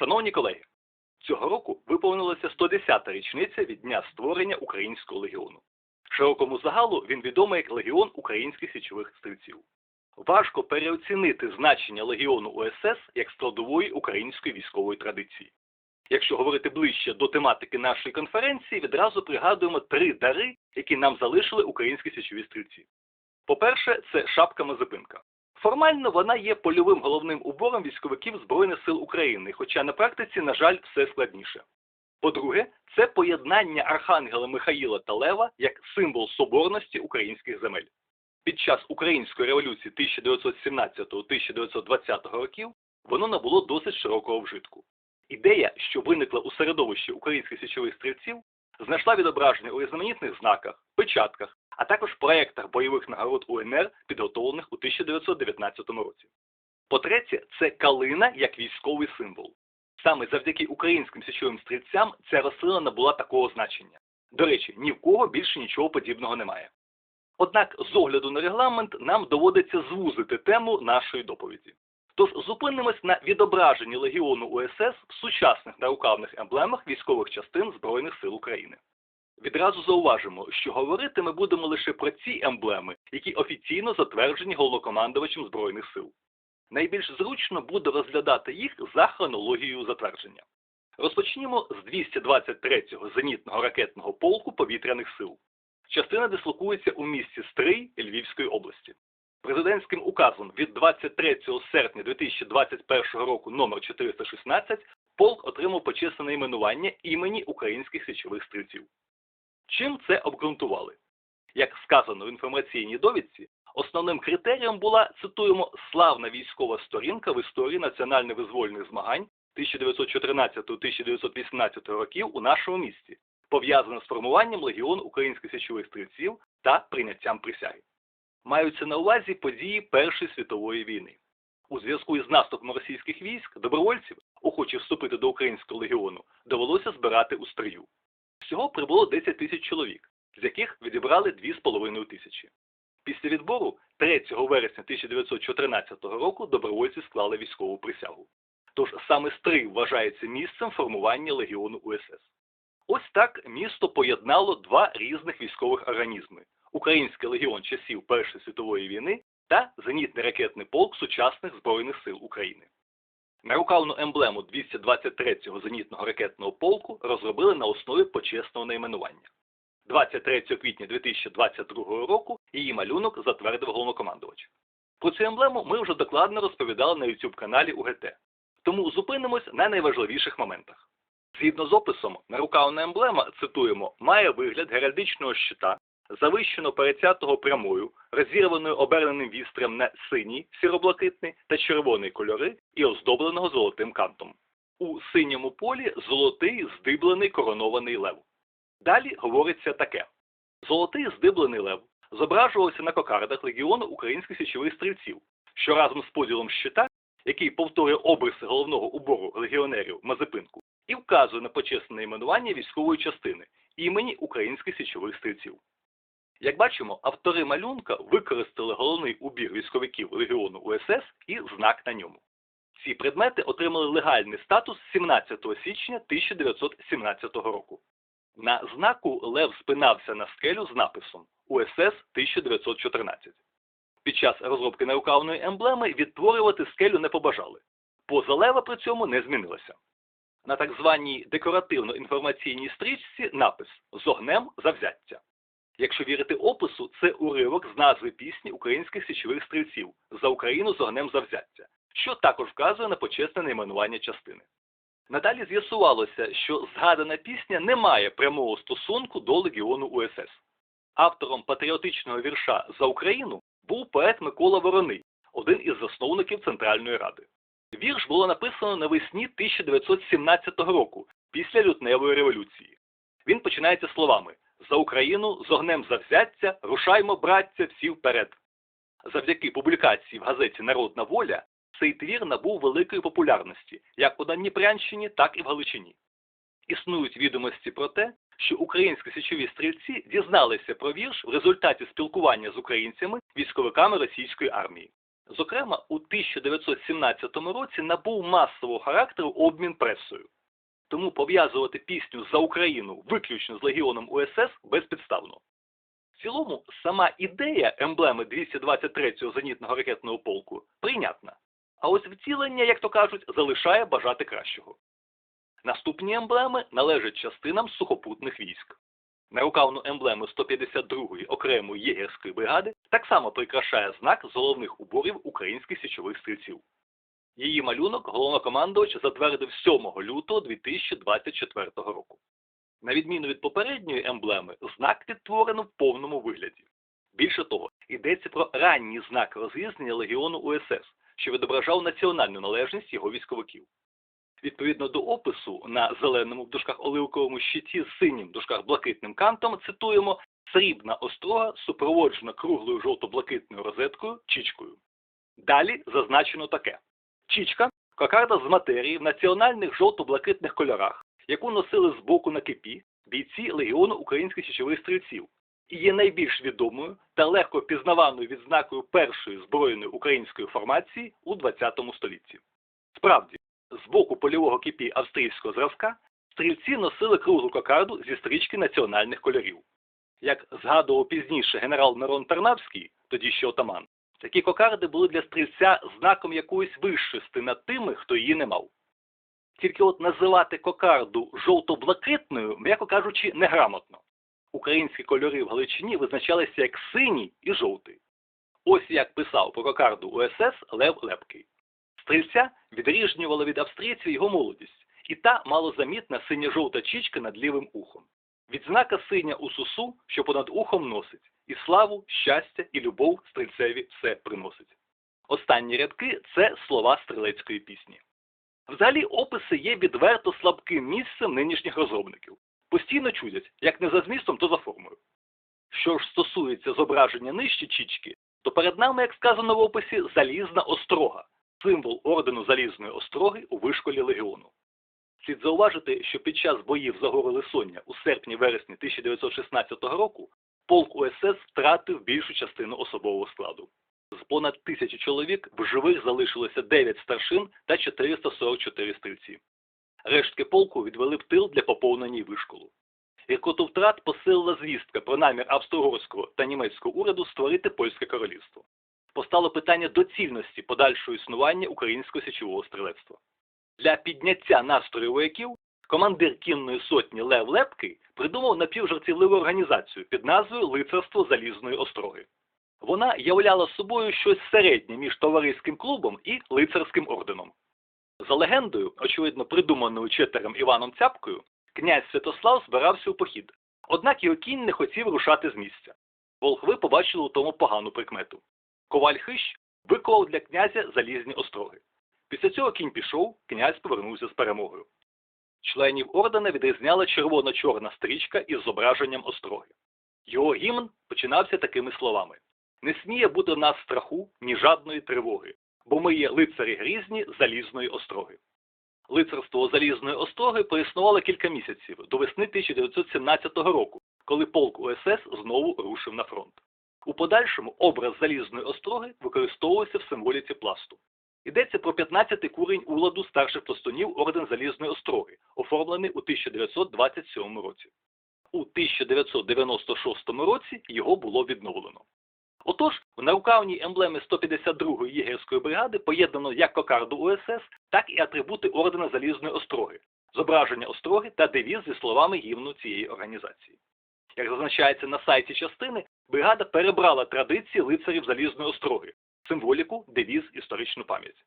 Шановні колеги, цього року виповнилася 110-та річниця від дня створення Українського легіону. Широкому загалу він відомий як Легіон українських січових стрільців. Важко переоцінити значення легіону УСС як складової української військової традиції. Якщо говорити ближче до тематики нашої конференції, відразу пригадуємо три дари, які нам залишили українські січові стрільці. По-перше, це шапка Мазепинка. Формально вона є польовим головним убором військовиків Збройних сил України, хоча на практиці, на жаль, все складніше. По-друге, це поєднання Архангела Михаїла та Лева як символ соборності українських земель. Під час Української революції 1917-1920 років воно набуло досить широкого вжитку. Ідея, що виникла у середовищі українських січових стрільців, знайшла відображення у різноманітних знаках, печатках, а також проєктах бойових нагород УНР, підготовлених у 1919 році. По-третє, це калина як військовий символ. Саме завдяки українським січовим стрільцям ця рослина набула такого значення. До речі, ні в кого більше нічого подібного немає. Однак, з огляду на регламент, нам доводиться звузити тему нашої доповіді. Тож зупинимось на відображенні легіону УСС в сучасних нарукавних емблемах військових частин Збройних сил України. Відразу зауважимо, що говорити ми будемо лише про ці емблеми, які офіційно затверджені головнокомандувачем Збройних сил. Найбільш зручно буде розглядати їх за хронологією затвердження. Розпочнімо з 223-го зенітного ракетного полку повітряних сил. Частина дислокується у місті Стрий Львівської області. Президентським указом від 23 серпня 2021 року номер 416 полк отримав почесне найменування імені українських січових стрільців. Чим це обґрунтували? Як сказано в інформаційній довідці, основним критерієм була, цитуємо, славна військова сторінка в історії національно-визвольних змагань 1914-1918 років у нашому місті, пов'язана з формуванням легіону українських січових стрільців та прийняттям присяги. Маються на увазі події Першої світової війни. У зв'язку із наступом російських військ добровольців, охочих вступити до українського легіону, довелося збирати у стрию. Всього прибуло 10 тисяч чоловік, з яких відібрали 2,5 тисячі. Після відбору 3 вересня 1914 року добровольці склали військову присягу. Тож саме Стрий вважається місцем формування легіону УСС. Ось так місто поєднало два різних військових організми: Український легіон часів Першої світової війни та зенітний ракетний полк сучасних Збройних сил України. Нарукавну емблему 223-го зенітного ракетного полку розробили на основі почесного найменування. 23 квітня 2022 року її малюнок затвердив головнокомандувач. Про цю емблему ми вже докладно розповідали на YouTube каналі УГТ, тому зупинимось на найважливіших моментах. Згідно з описом, нарукавна емблема, цитуємо, має вигляд геральдичного щита, завищено перецятого прямою, розірваною оберненим вістрям на синій, сіроблакитний та червоний кольори і оздобленого золотим кантом. У синьому полі золотий здиблений коронований лев. Далі говориться таке: золотий здиблений лев зображувався на кокардах легіону українських січових стрільців, що разом з поділом щита, який повторює обриси головного убору легіонерів Мазепинку, і вказує на почесне найменування військової частини імені українських січових стрільців. Як бачимо, автори малюнка використали головний убір військовиків легіону УСС і знак на ньому. Ці предмети отримали легальний статус 17 січня 1917 року. На знаку Лев спинався на скелю з написом УСС 1914. Під час розробки нарукавної емблеми відтворювати скелю не побажали. Поза лева при цьому не змінилася. На так званій декоративно-інформаційній стрічці напис з огнем завзяття. Якщо вірити опису, це уривок з назви пісні українських січових стрільців за Україну з огнем завзяття, що також вказує на почесне найменування частини. Надалі з'ясувалося, що згадана пісня не має прямого стосунку до легіону УСС. Автором патріотичного вірша за Україну був поет Микола Вороний, один із засновників Центральної Ради. Вірш було написано навесні 1917 року, після лютневої революції. Він починається словами За Україну з огнем завзяття, рушаймо, браття, всі вперед. Завдяки публікації в газеті Народна воля цей твір набув великої популярності як у Дніпрянщині, так і в Галичині. Існують відомості про те, що українські січові стрільці дізналися про вірш в результаті спілкування з українцями, військовиками російської армії. Зокрема, у 1917 році набув масового характеру обмін пресою. Тому пов'язувати пісню за Україну виключно з легіоном УСС безпідставно. В цілому, сама ідея емблеми 223-го зенітного ракетного полку прийнятна. А ось втілення, як то кажуть, залишає бажати кращого. Наступні емблеми належать частинам сухопутних військ. Нарукавну емблему 152-ї окремої єгерської бригади так само прикрашає знак з головних уборів українських січових стрільців. Її малюнок головнокомандувач затвердив 7 лютого 2024 року. На відміну від попередньої емблеми, знак відтворено в повному вигляді. Більше того, йдеться про ранній знак розрізнення легіону УСС, що відображав національну належність його військовиків. Відповідно до опису на зеленому в дужках оливковому щиті з синім в дужках блакитним кантом цитуємо срібна острога супроводжена круглою жовто-блакитною розеткою чічкою. Далі зазначено таке: чічка кокарда з матерії в національних жовто-блакитних кольорах, яку носили з боку на кипі бійці Легіону українських січових стрільців, і є найбільш відомою та легко пізнаваною відзнакою першої збройної української формації у ХХ столітті. Справді, з боку польового кипі австрійського зразка стрільці носили круглу кокарду зі стрічки національних кольорів. Як згадував пізніше генерал Мирон Тарнавський, тоді ще отаман, такі кокарди були для стрільця знаком якоїсь вищости над тими, хто її не мав. Тільки от називати кокарду жовто-блакитною, м'яко кажучи, неграмотно. Українські кольори в Галичині визначалися як синій і жовтий. Ось як писав про кокарду УСС Лев Лепкий. Стрільця відріжнювала від австрійців його молодість, і та малозамітна синьо-жовта чічка над лівим ухом. Відзнака синя у сусу, що понад ухом носить, і славу, щастя і любов стрільцеві все приносить. Останні рядки це слова стрілецької пісні. Взагалі, описи є відверто слабким місцем нинішніх розробників. Постійно чудять, як не за змістом, то за формою. Що ж стосується зображення нижче чічки, то перед нами, як сказано в описі, залізна острога, символ ордену залізної остроги у вишколі легіону. Слід зауважити, що під час боїв за гори Лисоння у серпні-вересні 1916 року полк УСС втратив більшу частину особового складу. З понад тисячі чоловік в живих залишилося 9 старшин та 444 стрільці. Рештки полку відвели в тил для поповнення вишколу. Гіркоту втрат посилила звістка про намір австро-угорського та німецького уряду створити польське королівство. Постало питання доцільності подальшого існування українського січового стрілецтва. Для підняття настрою вояків командир кінної сотні Лев Лепкий придумав напівжартівливу організацію під назвою Лицарство Залізної Остроги. Вона являла собою щось середнє між товариським клубом і лицарським орденом. За легендою, очевидно придуманою читерем Іваном Цяпкою, князь Святослав збирався у похід, однак його кінь не хотів рушати з місця. Волхви побачили у тому погану прикмету. Коваль Хищ виковав для князя залізні остроги. Після цього кінь пішов, князь повернувся з перемогою. Членів ордена відрізняла червоно-чорна стрічка із зображенням остроги. Його гімн починався такими словами: Не сміє бути в нас страху, ні жадної тривоги, бо ми є лицарі грізні залізної остроги. Лицарство залізної остроги проіснувало кілька місяців до весни 1917 року, коли полк УСС знову рушив на фронт. У подальшому образ залізної остроги використовувався в символіці пласту. Йдеться про 15-й курень уладу старших пластунів орден Залізної Остроги, оформлений у 1927 році. У 1996 році його було відновлено. Отож, в нарукавній емблемі 152-ї єгерської бригади поєднано як кокарду УСС, так і атрибути ордена Залізної Остроги, зображення остроги та девіз зі словами гімну цієї організації. Як зазначається на сайті частини, бригада перебрала традиції лицарів Залізної Остроги, символіку, девіз, історичну пам'ять.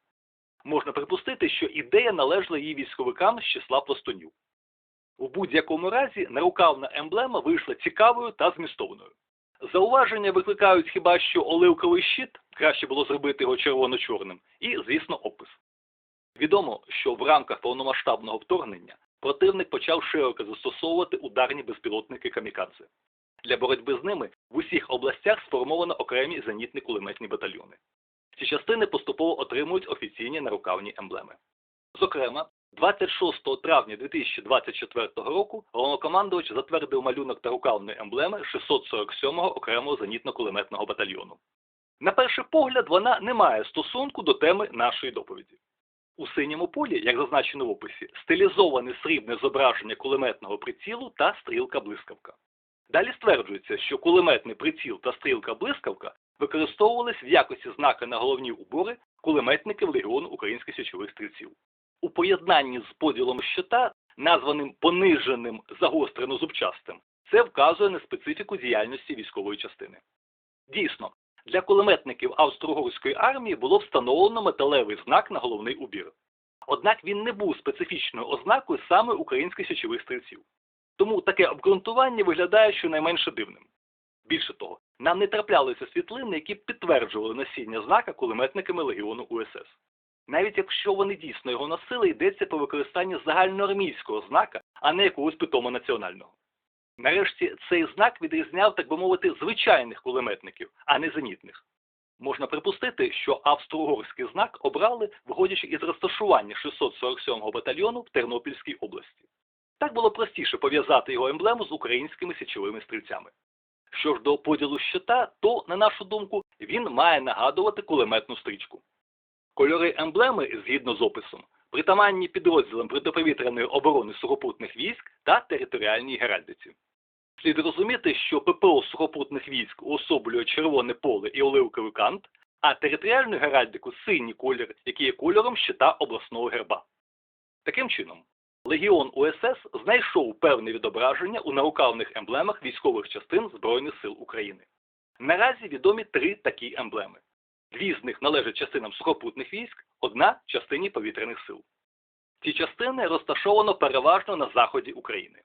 Можна припустити, що ідея належала її військовикам з числа пластунів. У будь-якому разі нарукавна емблема вийшла цікавою та змістовною. Зауваження викликають хіба що оливковий щит, краще було зробити його червоно-чорним, і, звісно, опис. Відомо, що в рамках повномасштабного вторгнення противник почав широко застосовувати ударні безпілотники камікадзе. Для боротьби з ними в усіх областях сформовано окремі зенітні кулеметні батальйони. Ці частини поступово отримують офіційні нарукавні емблеми. Зокрема, 26 травня 2024 року головнокомандувач затвердив малюнок та рукавної емблеми 647-го окремого зенітно-кулеметного батальйону. На перший погляд, вона не має стосунку до теми нашої доповіді. У синьому полі, як зазначено в описі, стилізоване срібне зображення кулеметного прицілу та стрілка-блискавка. Далі стверджується, що кулеметний приціл та стрілка-блискавка використовувались в якості знака на головні убори кулеметників Легіону українських січових стрільців. У поєднанні з поділом щита, названим пониженим загострено-зубчастим, це вказує на специфіку діяльності військової частини. Дійсно, для кулеметників австро-угорської армії було встановлено металевий знак на головний убір. Однак він не був специфічною ознакою саме українських січових стрільців. Тому таке обґрунтування виглядає щонайменше дивним. Більше того, нам не траплялися світлини, які підтверджували носіння знака кулеметниками легіону УСС. Навіть якщо вони дійсно його носили, йдеться про використання загальноармійського знака, а не якогось питомо національного. Нарешті цей знак відрізняв, так би мовити, звичайних кулеметників, а не зенітних. Можна припустити, що австро-угорський знак обрали, виходячи із розташування 647-го батальйону в Тернопільській області. Так було простіше пов'язати його емблему з українськими січовими стрільцями. Що ж до поділу щита, то, на нашу думку, він має нагадувати кулеметну стрічку. Кольори емблеми, згідно з описом, притаманні підрозділам протиповітряної оборони сухопутних військ та територіальній геральдиці. Слід розуміти, що ППО сухопутних військ уособлює червоне поле і оливковий кант, а територіальну геральдику синій колір, який є кольором щита обласного герба. Таким чином, Легіон УСС знайшов певне відображення у нарукавних емблемах військових частин Збройних сил України. Наразі відомі три такі емблеми. Дві з них належать частинам сухопутних військ, одна частині повітряних сил. Ці частини розташовано переважно на заході України.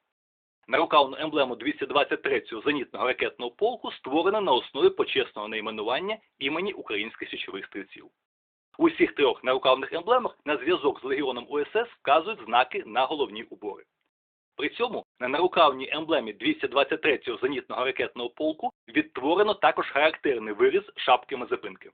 Нарукавну емблему 223-го зенітного ракетного полку створено на основі почесного найменування імені українських січових стрільців. У всіх трьох нарукавних емблемах на зв'язок з легіоном УСС вказують знаки на головні убори. При цьому на нарукавній емблемі 223-го зенітного ракетного полку відтворено також характерний виріз шапки Мазепинки.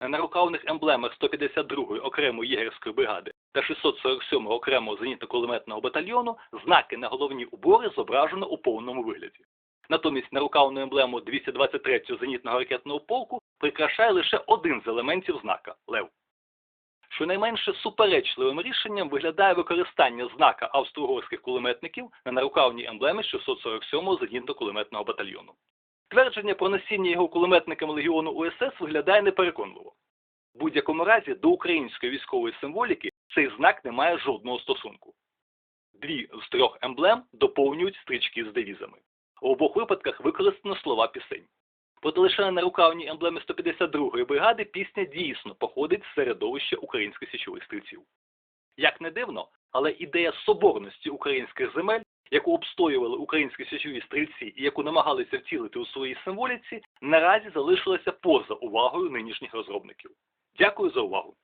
На нарукавних емблемах 152-ї окремої єгерської бригади та 647-го окремого зенітно-кулеметного батальйону знаки на головні убори зображено у повному вигляді. Натомість нарукавну емблему 223-го зенітного ракетного полку прикрашає лише один з елементів знака лев. Щонайменше суперечливим рішенням виглядає використання знака австро-угорських кулеметників на нарукавній емблемі 647-го зенітно-кулеметного батальйону. Твердження про носіння його кулеметниками легіону УСС виглядає непереконливо. В будь-якому разі до української військової символіки цей знак не має жодного стосунку. Дві з трьох емблем доповнюють стрічки з девізами. У обох випадках використано слова пісень. Проте лише на рукавні емблеми 152-ї бригади пісня дійсно походить з середовища українських січових стрільців. Як не дивно, але ідея соборності українських земель, яку обстоювали українські січові стрільці і яку намагалися втілити у своїй символіці, наразі залишилася поза увагою нинішніх розробників. Дякую за увагу!